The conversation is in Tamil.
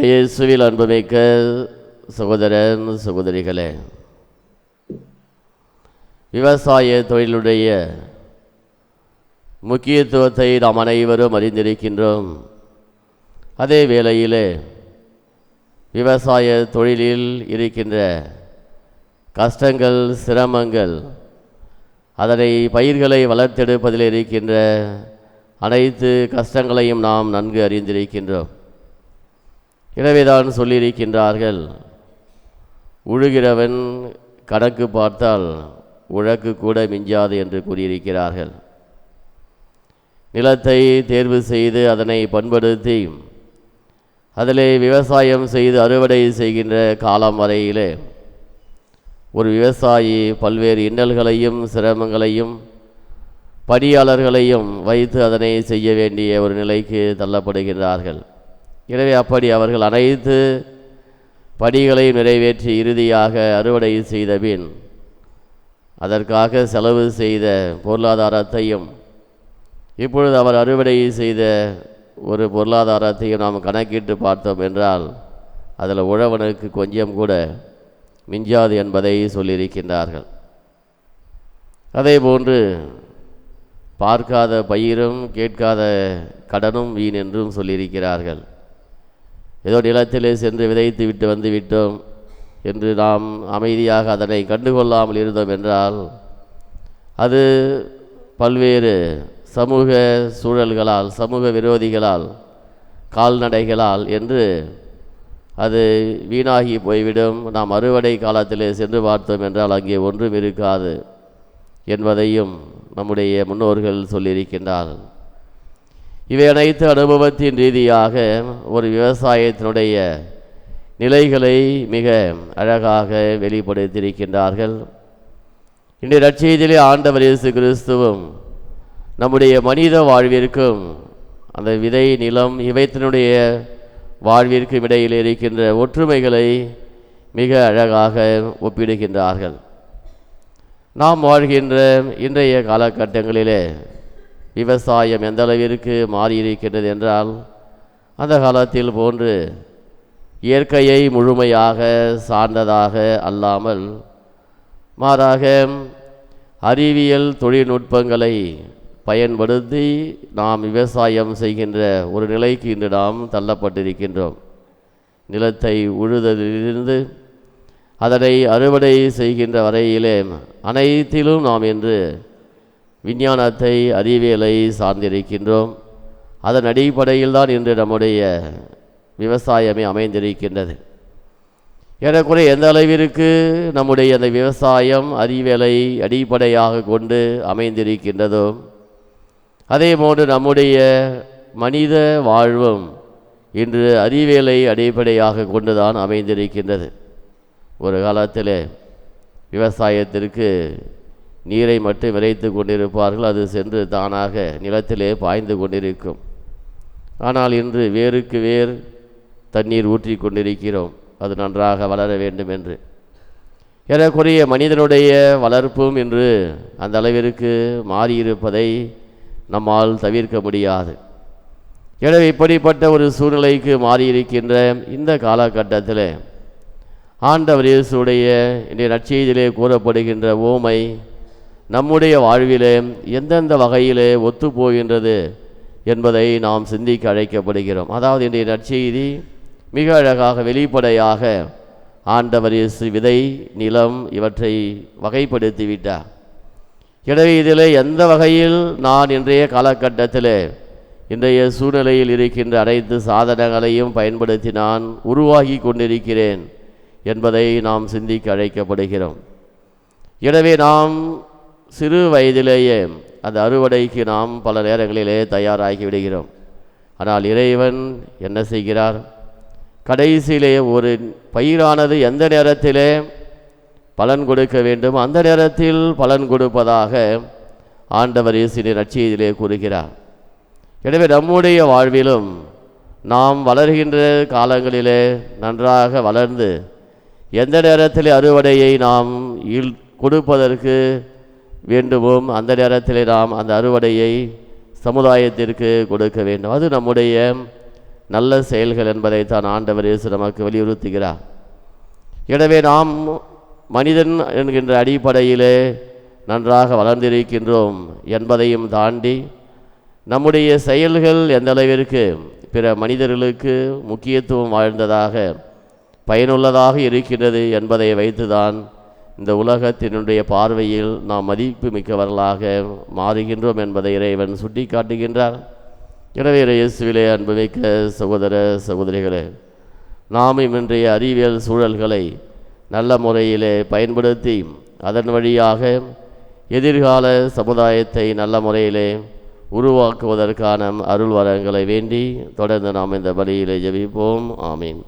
இயேசுவில் அன்புமிக்க சகோதரன் சகோதரிகளே விவசாய தொழிலுடைய முக்கியத்துவத்தை நாம் அனைவரும் அறிந்திருக்கின்றோம். அதே வேளையிலே விவசாய தொழிலில் இருக்கின்ற கஷ்டங்கள் சிரமங்கள் அதனை பயிர்களை வளர்த்தெடுப்பதில் இருக்கின்ற அனைத்து கஷ்டங்களையும் நாம் நன்கு அறிந்திருக்கின்றோம். எனவேதான் சொல்லியிருக்கின்றார்கள். உழுகிறவன் கணக்கு பார்த்தால் உழக்கு கூட மிஞ்சாது என்று கூறியிருக்கிறார்கள். நிலத்தை தேர்வு செய்து அதனை பண்படுத்தி அதிலே விவசாயம் செய்து அறுவடை செய்கின்ற காலம் வரையிலே ஒரு விவசாயி பல்வேறு இன்னல்களையும் சிரமங்களையும் பணியாளர்களையும் வைத்து அதனை செய்ய வேண்டிய ஒரு நிலைக்கு தள்ளப்படுகின்றார்கள். எனவே அப்படி அவர்கள் அனைத்து பணிகளை நிறைவேற்றி இறுதியாக அறுவடை செய்த பின் அதற்காக செலவு செய்த பொருளாதாரத்தையும் இப்பொழுது அவர் அறுவடை செய்த ஒரு பொருளாதாரத்தையும் நாம் கணக்கிட்டு பார்த்தோம் என்றால் அதில் உழவனுக்கு கொஞ்சம் கூட மிஞ்சாது என்பதை சொல்லியிருக்கின்றார்கள். அதே போன்று பார்க்காத பயிரும் கேட்காத கடனும் வீண் என்றும் சொல்லியிருக்கிறார்கள். ஏதோ நிலத்திலே சென்று விதைத்து விட்டு வந்து விட்டோம் என்று நாம் அமைதியாக அதனை கண்டுகொள்ளாமல் இருந்தோம் என்றால் அது பல்வேறு சமூக சூழல்களால் சமூக விரோதிகளால் கால்நடைகளால் என்று அது வீணாகி போய்விடும். நாம் அறுவடை காலத்திலே சென்று பார்த்தோம் என்றால் அங்கே ஒன்றும் இருக்காது என்பதையும் நம்முடைய முன்னோர்கள் சொல்லியிருக்கின்றார்கள். இவை அனைத்து அனுபவத்தின் ரீதியாக ஒரு விவசாயத்தினுடைய நிலைகளை மிக அழகாக வெளிப்படுத்தியிருக்கின்றார்கள். இன்றைய நற்செய்தியிலே ஆண்டவர் இயேசு கிறிஸ்துவும் நம்முடைய மனித வாழ்விற்கும் அந்த விதை நிலம் இவைத்தினுடைய வாழ்விற்கும் இடையில் இருக்கின்ற ஒற்றுமைகளை மிக அழகாக ஒப்பிடுகின்றார்கள். நாம் வாழ்கின்ற இன்றைய காலகட்டங்களிலே விவசாயம் எந்த அளவிற்கு மாறியிருக்கின்றது என்றால் அந்த காலத்தில் போன்று இயற்கையை முழுமையாக சார்ந்ததாக அல்லாமல் மாறாக அறிவியல் தொழில்நுட்பங்களை பயன்படுத்தி நாம் விவசாயம் செய்கின்ற ஒரு நிலைக்கு இன்று நாம் தள்ளப்பட்டிருக்கின்றோம். நிலத்தை உழுதலிலிருந்து அதனை அறுவடை செய்கின்ற வரையிலே அனைத்திலும் நாம் இன்று விஞ்ஞானத்தை அறிவியலை சார்ந்திருக்கின்றோம். அதன் அடிப்படையில் தான் இன்று நம்முடைய விவசாயமே அமைந்திருக்கின்றது. ஏறக்குறைய எந்த அளவிற்கு நம்முடைய அந்த விவசாயம் அறிவியலை அடிப்படையாக கொண்டு அமைந்திருக்கின்றதோ அதே போன்று நம்முடைய மனித வாழ்வும் இன்று அறிவியலை அடிப்படையாக கொண்டுதான் அமைந்திருக்கின்றது. ஒரு காலத்தில் விவசாயத்திற்கு நீரை மட்டும் விளைத்து கொண்டிருப்பார்கள் அது சென்று தானாக நிலத்திலே பாய்ந்து கொண்டிருக்கும். ஆனால் இன்று வேருக்கு வேர் தண்ணீர் ஊற்றி கொண்டிருக்கிறோம் அது நன்றாக வளர வேண்டும் என்று. ஏறக்குறைய மனிதனுடைய வளர்ப்பும் இன்று அந்த அளவிற்கு மாறியிருப்பதை நம்மால் தவிர்க்க முடியாது. எனவே இப்படிப்பட்ட ஒரு சூழ்நிலைக்கு மாறியிருக்கின்ற இந்த காலகட்டத்தில் ஆண்டவர் இயேசுடைய இன்றைய நற்செய்தியிலே கூறப்படுகின்ற ஓமை நம்முடைய வாழ்விலே எந்தெந்த வகையிலே ஒத்து போகின்றது என்பதை நாம் சிந்திக்க அழைக்கப்படுகிறோம். அதாவது இன்றைய நற்செய்தி மிக அழகாக வெளிப்படையாக ஆண்டவர் இயேசு விதை நிலம் இவற்றை வகைப்படுத்திவிட்டார். எனவே இதில் எந்த வகையில் நான் இன்றைய காலகட்டத்தில் இன்றைய சூழ்நிலையில் இருக்கின்ற அனைத்து சாதனங்களையும் பயன்படுத்தி நான் உருவாகி கொண்டிருக்கிறேன் என்பதை நாம் சிந்திக்க அழைக்கப்படுகிறோம். எனவே நாம் சிறு வயதிலேயே அந்த அறுவடைக்கு நாம் பல நேரங்களிலே தயாராகி விடுகிறோம் ஆனால் இறைவன் என்ன செய்கிறார்? கடைசியிலே ஒரு பயிரானது எந்த நேரத்திலே பலன் கொடுக்க வேண்டும்? அந்த நேரத்தில் பலன் கொடுப்பதாக ஆண்டவர் இயேசுவின் நற்செய்தியிலே கூறுகிறார். எனவே நம்முடைய வாழ்விலும் நாம் வளர்கின்ற காலங்களிலே நன்றாக வளர்ந்து எந்த நேரத்தில் அறுவடையை நாம் ஈல் கொடுப்பதற்கு வேண்டுமோ அந்த நேரத்தில் நாம் அந்த அறுவடையை சமுதாயத்திற்கு கொடுக்க வேண்டும். அது நம்முடைய நல்ல செயல்கள் என்பதை தான் ஆண்டவர் இயேசு நமக்கு வலியுறுத்துகிறார். எனவே நாம் மனிதன் என்கின்ற அடிப்படையிலே நன்றாக வளர்ந்திருக்கின்றோம் என்பதையும் தாண்டி நம்முடைய செயல்கள் எந்த அளவிற்கு பிற மனிதர்களுக்கு முக்கியத்துவம் வாழ்ந்ததாக பயனுள்ளதாக இருக்கின்றது என்பதை வைத்துதான் இந்த உலகத்தினுடைய பார்வையில் நாம் மதிப்பு மிக்கவர்களாக மாறுகின்றோம் என்பதை இறைவன் சுட்டி காட்டுகின்றார் எனவே இயேசுவிலே அன்புமிக்க சகோதர சகோதரிகளே நாம் இன்றைய அறிவியல் சூழல்களை நல்ல முறையிலே பயன்படுத்தி அதன் வழியாக எதிர்கால சமுதாயத்தை நல்ல முறையிலே உருவாக்குவதற்கான அருள் வரங்களை வேண்டி தொடர்ந்து நாம் இந்த வழியிலே ஜெபிப்போம். ஆமீன்.